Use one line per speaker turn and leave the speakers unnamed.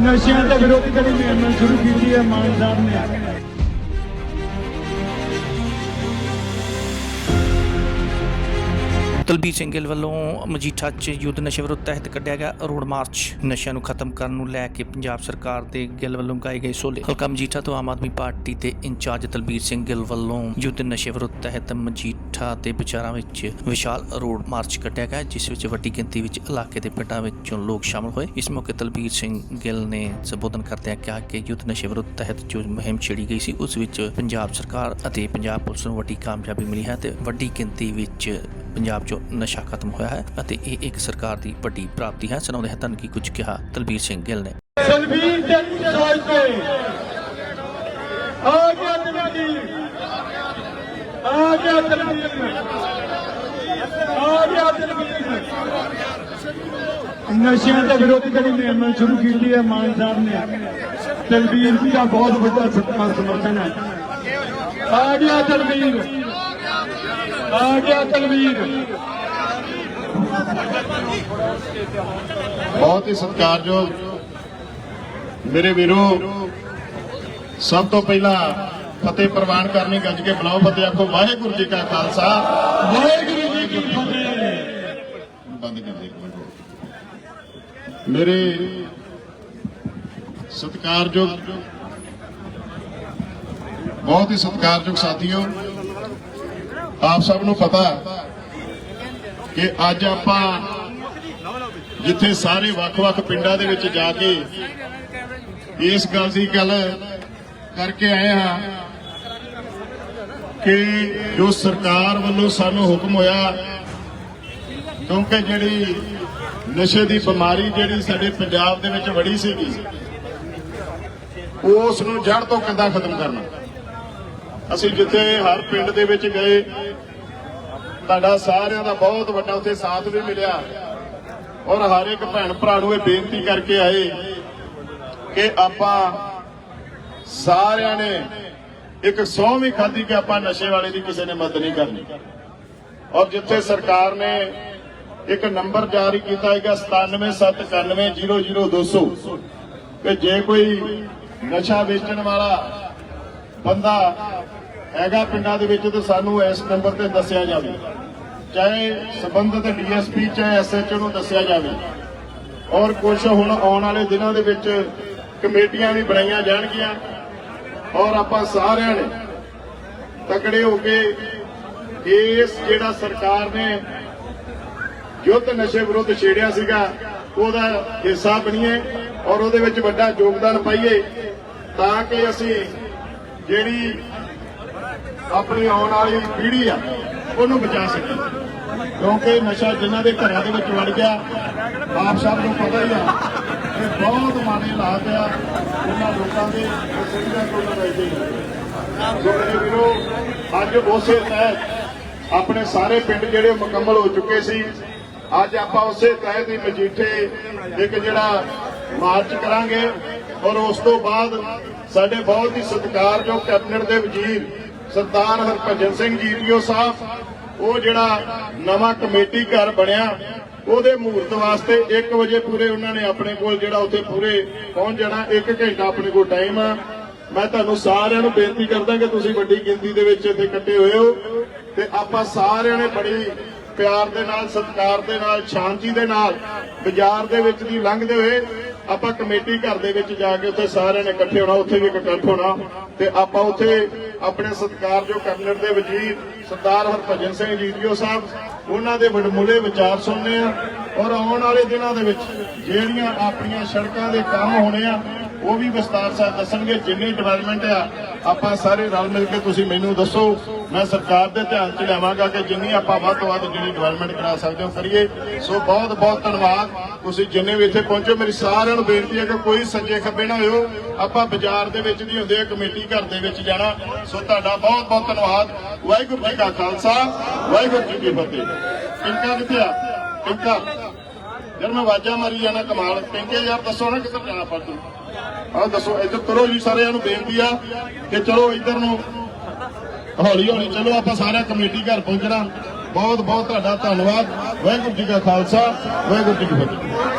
ਨਸ਼ਿਆਂ ਦੇ ਵਿਰੋਧ ਕਰੀ ਮੁਹਿੰਮ ਸ਼ੁਰੂ ਕੀਤੀ ਹੈ ਮਾਨ ਸਾਹਿਬ ਨੇ।
ਤਲਬੀਰ ਸਿੰਘ ਗਿੱਲ ਵੱਲੋਂ ਮਜੀਠਾ 'ਚ ਯੁੱਧ ਨਸ਼ੇ ਵਿਰੁੱਧ ਤਹਿਤ ਕੱਢਿਆ ਗਿਆ ਰੋਡ ਮਾਰਚ। ਨਸ਼ਿਆਂ ਨੂੰ ਖਤਮ ਕਰਨ ਨੂੰ ਲੈ ਕੇ ਪੰਜਾਬ ਸਰਕਾਰ ਦੇ ਗਿੱਲ ਵੱਲੋਂ ਗਾਏ ਗਏ ਸੋਲੇ। ਹਲਕਾ ਮਜੀਠਾ ਤੋਂ ਆਮ ਆਦਮੀ ਪਾਰਟੀ ਦੇ ਇੰਚਾਰਜ ਤਲਬੀਰ ਸਿੰਘ ਗਿੱਲ ਵੱਲੋਂ ਯੁੱਧ ਨਸ਼ੇ ਵਿਰੁੱਧ ਤਹਿਤ ਮਜੀਠਾ ਦੇ ਵਿਚਾਰਾਂ ਵਿੱਚ ਵਿਸ਼ਾਲ ਰੋਡ ਮਾਰਚ ਕੱਢਿਆ ਗਿਆ, ਜਿਸ ਵਿੱਚ ਵੱਡੀ ਗਿਣਤੀ ਵਿੱਚ ਇਲਾਕੇ ਦੇ ਪਿੰਡਾਂ ਵਿੱਚੋਂ ਲੋਕ ਸ਼ਾਮਲ ਹੋਏ। ਇਸ ਮੌਕੇ ਤਲਬੀਰ ਸਿੰਘ ਗਿੱਲ ਨੇ ਸੰਬੋਧਨ ਕਰਦਿਆਂ ਕਿਹਾ ਕਿ ਯੁੱਧ ਨਸ਼ੇ ਵਿਰੁੱਧ ਤਹਿਤ ਜੋ ਮੁਹਿੰਮ ਛੇੜੀ ਗਈ ਸੀ, ਉਸ ਵਿੱਚ ਪੰਜਾਬ ਸਰਕਾਰ ਅਤੇ ਪੰਜਾਬ ਪੁਲਿਸ ਨੂੰ ਵੱਡੀ ਕਾਮਯਾਬੀ ਮਿਲੀ ਹੈ ਤੇ ਵੱਡੀ ਗਿਣਤੀ ਵਿੱਚ ਪੰਜਾਬ 'ਚੋਂ ਨਸ਼ਾ ਖਤਮ ਹੋਇਆ ਹੈ ਅਤੇ ਇਹ ਇੱਕ ਸਰਕਾਰ ਦੀ ਵੱਡੀ ਪ੍ਰਾਪਤੀ ਹੈ ਸੁਣਾਉਂਦੇ ਹਨ ਕੀ ਕੁਝ ਕਿਹਾ ਤਲਬੀਰ ਸਿੰਘ ਗਿੱਲ ਨੇ
ਤਲਵੀਰ ਦੇ ਸੋਚ ਤੇ ਆ ਗਿਆ ਤਲਵੀਰ ਆ ਗਿਆ ਤਲਵੀਰ ਆ ਗਿਆ ਤਲਵੀਰ ਨਸ਼ਿਆਂ ਦੇ ਵਿਰੋਧੀ ਜਿਹੜੀ ਮੁਹਿੰਮ ਸ਼ੁਰੂ ਕੀਤੀ ਹੈ ਮਾਨ ਸਾਹਿਬ ਨੇ ਤਲਵੀਰ ਜੀ ਦਾ ਬਹੁਤ ਵੱਡਾ ਸਤਿਕਾਰ ਸਮਰਥਨ ਹੈ ਆ ਗਿਆ ਤਲਵੀਰ ਆ ਗਿਆ ਤਲਵੀਰ
ਬਹੁਤ ਹੀ ਸਤਿਕਾਰਯੋਗ ਮੇਰੇ ਵੀਰੋ ਸਭ ਤੋਂ ਪਹਿਲਾਂ ਫਤਿਹ ਪ੍ਰਵਾਨ ਕਰਨੀ ਗੱਜ ਕੇ ਬੁਲਾਓ ਫਤਿਹ ਆਖੋ ਵਾਹਿਗੁਰੂ ਜੀ ਕਾ ਖਾਲਸਾ
ਵਾਹਿਗੁਰੂ ਜੀ ਕੀ ਫਤਿਹ
ਬੰਦ ਕਰ ਦੇ ਇੱਕ ਮਿੰਟ ਮੇਰੇ ਸਤਿਕਾਰਯੋਗ ਬਹੁਤ ਹੀ ਸਤਿਕਾਰਯੋਗ ਸਾਥੀਓ ਆਪ ਸਭ ਨੂੰ ਪਤਾ ਕਿ ਅੱਜ ਆਪਾਂ ਜਿੱਥੇ ਸਾਰੇ ਵੱਖ-ਵੱਖ ਪਿੰਡਾਂ ਦੇ ਵਿੱਚ ਜਾ ਕੇ ਇਸ ਗੱਲ ਦੀ ਗੱਲ ਕਰਕੇ ਆਏ ਹਾਂ ਕਿ ਜੋ ਸਰਕਾਰ ਵੱਲੋਂ ਸਾਨੂੰ ਹੁਕਮ ਹੋਇਆ, ਕਿਉਂਕਿ ਜਿਹੜੀ ਨਸ਼ੇ ਦੀ ਬਿਮਾਰੀ ਜਿਹੜੀ ਸਾਡੇ ਪੰਜਾਬ ਦੇ ਵਿੱਚ ਵੜੀ ਸੀਗੀ ਉਸ ਨੂੰ ਜੜ ਤੋਂ ਕਿੱਦਾਂ ਖਤਮ ਕਰਨਾ। ਅਸੀਂ ਜਿੱਥੇ ਹਰ ਪਿੰਡ ਦੇ ਵਿੱਚ ਗਏ, ਤੁਹਾਡਾ ਸਾਰਿਆਂ ਦਾ ਬਹੁਤ ਵੱਡਾ ਉੱਥੇ ਸਾਥ ਵੀ ਮਿਲਿਆ। ਔਰ ਹਰ ਇੱਕ ਭੈਣ ਭਰਾ ਨੂੰ ਇਹ ਬੇਨਤੀ ਕਰਕੇ ਆਏ ਕਿ ਆਪਾਂ ਸਾਰਿਆਂ ਨੇ ਇੱਕ ਸਹੁੰ ਵੀ ਖਾਧੀ ਕਿ ਆਪਾਂ ਨਸ਼ੇ ਵਾਲੇ ਦੀ ਕਿਸੇ ਨੇ ਮਦਦ ਨਹੀਂ ਕਰਨੀ। ਔਰ ਜਿੱਥੇ ਸਰਕਾਰ ਨੇ ਇੱਕ ਨੰਬਰ ਜਾਰੀ ਕੀਤਾ ਹੈਗਾ 9779000200 ਕਿ ਜੇ ਕੋਈ ਨਸ਼ਾ ਵੇਚਣ ਵਾਲਾ ਬੰਦਾ ਹੈਗਾ ਪਿੰਡਾਂ ਦੇ ਵਿੱਚ ਤੇ ਸਾਨੂੰ ਇਸ ਨੰਬਰ ਤੇ ਦੱਸਿਆ ਜਾਵੇ। ਚਾਹੇ ਸਬੰਧਤ ਡੀਐਸਪੀ ਚਾਹੇ ਐਸਐਚਓ ਨੂੰ ਦੱਸਿਆ ਜਾਵੇ। ਔਰ ਕੁਝ ਹੁਣ ਆਉਣ ਵਾਲੇ ਦਿਨਾਂ ਦੇ ਵਿੱਚ ਕਮੇਟੀਆਂ ਵੀ ਬਣਾਈਆਂ ਜਾਣਗੀਆਂ। ਔਰ ਆਪਾਂ ਸਾਰਿਆਂ ਨੇ ਤਕੜੇ ਹੋ ਕੇ ਇਸ ਜਿਹੜਾ ਸਰਕਾਰ ਨੇ ਯੁੱਧ ਨਸ਼ੇ ਵਿਰੁੱਧ ਛੇੜਿਆ ਸੀਗਾ, ਉਹਦਾ ਹਿੱਸਾ ਬਣੀਏ ਔਰ ਉਹਦੇ ਵਿੱਚ ਵੱਡਾ ਯੋਗਦਾਨ ਪਾਈਏ ਤਾਂ ਕਿ ਅਸੀਂ ਜਿਹੜੀ ਆਪਣੀ ਆਉਣ ਵਾਲੀ ਪੀੜ੍ਹੀ ਆ, ਉਹਨੂੰ ਬਚਾ ਸਕੀਏ ਕਿਉਂਕਿ ਨਸ਼ਾ ਜਿਨ੍ਹਾਂ ਦੇ ਘਰਾਂ ਦੇ ਵਿੱਚ ਵੜ ਗਿਆ, ਆਪ ਸਭ ਨੂੰ ਪਤਾ ਹੀ ਆ ਕਿ ਬਹੁਤ ਮਾੜੇ ਹਾਲਾਤ ਆ ਉਹਨਾਂ ਲੋਕਾਂ ਦੇ ਸਿੱਧਾ ਤੋਂ ਰਹਿੰਦੇ ਸੋ ਵੀਰੋ, ਅੱਜ ਉਸੇ ਤਹਿਤ ਆਪਣੇ ਸਾਰੇ ਪਿੰਡ ਜਿਹੜੇ ਮੁਕੰਮਲ ਹੋ ਚੁੱਕੇ ਸੀ, ਅੱਜ ਆਪਾਂ ਉਸੇ ਤਹਿਤ ਹੀ ਮਜੀਠੇ, ਇੱਕ ਜਿਹੜਾ ਮਾਰਚ ਕਰਾਂਗੇ ਔਰ ਉਸ ਤੋਂ ਬਾਅਦ ਸਾਡੇ ਬਹੁਤ ਹੀ ਸਤਿਕਾਰਯੋਗ ਕੈਬਨਿਟ ਦੇ ਵਜ਼ੀਰ ਸਰਦਾਰ ਹਰਭਜਨ ਸਿੰਘ ਜੀਟੀਓ ਸਾਹਿਬ, ਉਹ ਜਿਹੜਾ ਨਵਾਂ ਕਮੇਟੀ ਘਰ ਬਣਿਆ, ਉਹਦੇ ਮਹੂਰਤ ਵਾਸਤੇ 1 ਵਜੇ ਪੂਰੇ ਉਹਨਾਂ ਨੇ ਆਪਣੇ ਕੋਲ ਜਿਹੜਾ ਉੱਥੇ ਪੂਰੇ ਪਹੁੰਚ ਜਾਣਾ 1 ਘੰਟਾ ਆਪਣੇ ਕੋਲ ਟਾਈਮ ਆ। ਮੈਂ ਤੁਹਾਨੂੰ ਸਾਰਿਆਂ ਨੂੰ ਬੇਨਤੀ ਕਰਦਾ ਕਿ ਤੁਸੀਂ ਵੱਡੀ ਗਿਣਤੀ ਦੇ ਵਿੱਚ ਇੱਥੇ ਇਕੱਠੇ ਹੋਏ ਹੋ ਤੇ ਆਪਾਂ ਸਾਰਿਆਂ ਨੇ ਬੜੀ ਪਿਆਰ ਦੇ ਨਾਲ, ਸਤਿਕਾਰ ਦੇ ਨਾਲ, ਸ਼ਾਂਤੀ ਦੇ ਨਾਲ ਬਾਜ਼ਾਰ ਦੇ ਵਿੱਚ ਦੀ ਲੰਘਦੇ ਹੋਏ ਆਪਾਂ ਕਮੇਟੀ ਘਰ ਦੇ ਵਿੱਚ ਜਾ ਕੇ ਉੱਥੇ ਸਾਰਿਆਂ ਨੇ ਇਕੱਠੇ ਹੋਣਾ, ਉੱਥੇ ਵੀ ਇਕੱਠ ਹੋਣਾ ਤੇ ਆਪਾਂ ਉੱਥੇ ਆਪਣੇ ਸਤਿਕਾਰਯੋਗ ਕੈਬਨਿਟ ਦੇ ਵਜ਼ੀਰ ਸਰਦਾਰ ਹਰਭਜਨ ਸਿੰਘ ਜੀਤੀਓ ਸਾਹਿਬ, ਉਹਨਾਂ ਦੇ ਵਡਮੁੱਲੇ ਵਿਚਾਰ ਸੁਣਨੇ ਆ ਔਰ ਆਉਣ ਵਾਲੇ ਦਿਨਾਂ ਦੇ ਵਿੱਚ ਜਿਹੜੀਆਂ ਆਪਣੀਆਂ ਸੜਕਾਂ ਦੇ ਕੰਮ ਹੋਣੇ ਆ, ਉਹ ਵੀ ਵਿਸਤਾਰ ਸਾਹਿਬ ਦੱਸਣਗੇ। ਜਿੰਨੀ ਡਿਵੈਲਪਮੈਂਟ ਆ, ਆਪਾਂ ਸਾਰੇ ਰਲ ਮਿਲ ਕੇ ਤੁਸੀਂ ਮੈਨੂੰ ਦੱਸੋ, ਮੈਂ ਸਰਕਾਰ ਦੇ ਧਿਆਨ 'ਚ ਲਿਆਵਾਂਗਾ ਕਿ ਜਿੰਨੀ ਆਪਾਂ ਵੱਧ ਤੋਂ ਵੱਧ ਜਿਹੜੀ ਡਿਵੈਲਪਮੈਂਟ ਕਰਾ ਸਕਦੇ ਹਾਂ ਕਰੀਏ। ਸੋ ਬਹੁਤ ਬਹੁਤ ਧੰਨਵਾਦ। ਤੁਸੀਂ ਜਿੰਨੇ ਵੀ ਇੱਥੇ ਪਹੁੰਚੋ, ਮੇਰੀ ਸਾਰਿਆਂ ਨੂੰ ਬੇਨਤੀ ਹੈ ਕਿ ਕੋਈ ਸੱਜੇ ਖੱਬੇ ਨਾ ਹੋਇਓ। ਆਪਾਂ ਬਾਜ਼ਾਰ ਦੇ ਵਿੱਚ ਦੀ ਹੁੰਦੇ ਆ ਕਮੇਟੀ ਘਰ ਦੇ ਵਿੱਚ ਜਾਣਾ। ਸੋ ਤੁਹਾਡਾ ਬਹੁਤ ਬਹੁਤ ਧੰਨਵਾਦ। ਵਾਹਿਗੁਰੂ ਜੀ ਕਾ ਖਾਲਸਾ, ਵਾਹਿਗੁਰੂ ਜੀ ਕੀ ਫਤਿਹ। ਪਿੰਕਾ ਕਿੱਥੇ ਆ? ਪਿੰਕਾ। ਯਾਰ ਮੈਂ ਵਾਜਾ ਮਾਰੀ ਜਾਣਾ ਕਮਾਲ। ਪਿੰਕੇ ਯਾਰ ਦੱਸੋ ਨਾ ਕਿੱਧਰ ਜਾਣਾ ਆਪਾਂ ਤੂੰ ਆਹ ਦੱਸੋ। ਇੱਧਰ ਕਰੋ ਜੀ, ਸਾਰਿਆਂ ਨੂੰ ਬੇਨਤੀ ਆ ਕਿ ਚਲੋ ਇੱਧਰ ਨੂੰ। ਹੌਲੀ ਹੌਲੀ ਚਲੋ, ਆਪਾਂ ਸਾਰਿਆਂ ਕਮੇਟੀ ਘਰ ਪਹੁੰਚਣਾ। ਬਹੁਤ ਬਹੁਤ ਤੁਹਾਡਾ ਧੰਨਵਾਦ। ਵਾਹਿਗੁਰੂ ਜੀ ਕਾ ਖਾਲਸਾ ਵਾਹਿਗੁਰੂ ਜੀ ਕੀ ਫਤਿਹ।